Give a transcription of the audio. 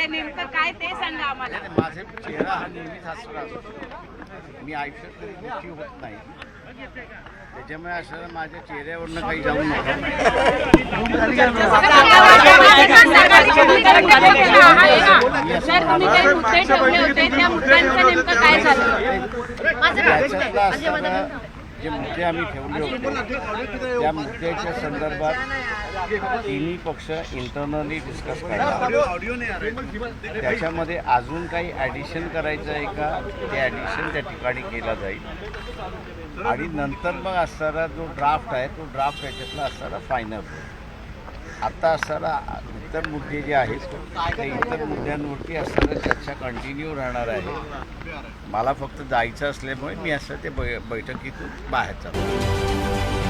ते नेमकं काय ते सांगा आम्हाला. माझे चेहरा हा नेहमीच असतो. मी आयुष्यात कधी दुःखी होत नाही. त्याच्यामुळे असं माझ्या चेहऱ्यावरनं काही जाऊ सर तुम्ही काही मुद्दे ठेवले होते त्या मुद्द्यांचं नेमकं काय झालं त्याच्यातलं असताना जे मुद्दे आम्ही ठेवले होते त्या मुद्द्याच्या संदर्भात तिन्ही पक्ष इंटरनली डिस्कस करणार त्याच्यामध्ये अजून काही ॲडिशन करायचं आहे का? ते ॲडिशन त्या ठिकाणी केलं जाईल. आणि नंतर मग असणारा जो ड्राफ्ट आहे तो ड्राफ्ट याच्यातला असणारा फायनल आता असणारा इतर मुद्दे जे आहेत त्या इतर मुद्द्यांवरती असणारा चर्चा कंटिन्यू राहणार आहे. मला फक्त जायचं असल्यामुळे मी असं ते बै बैठकीतून बाहेर चालतो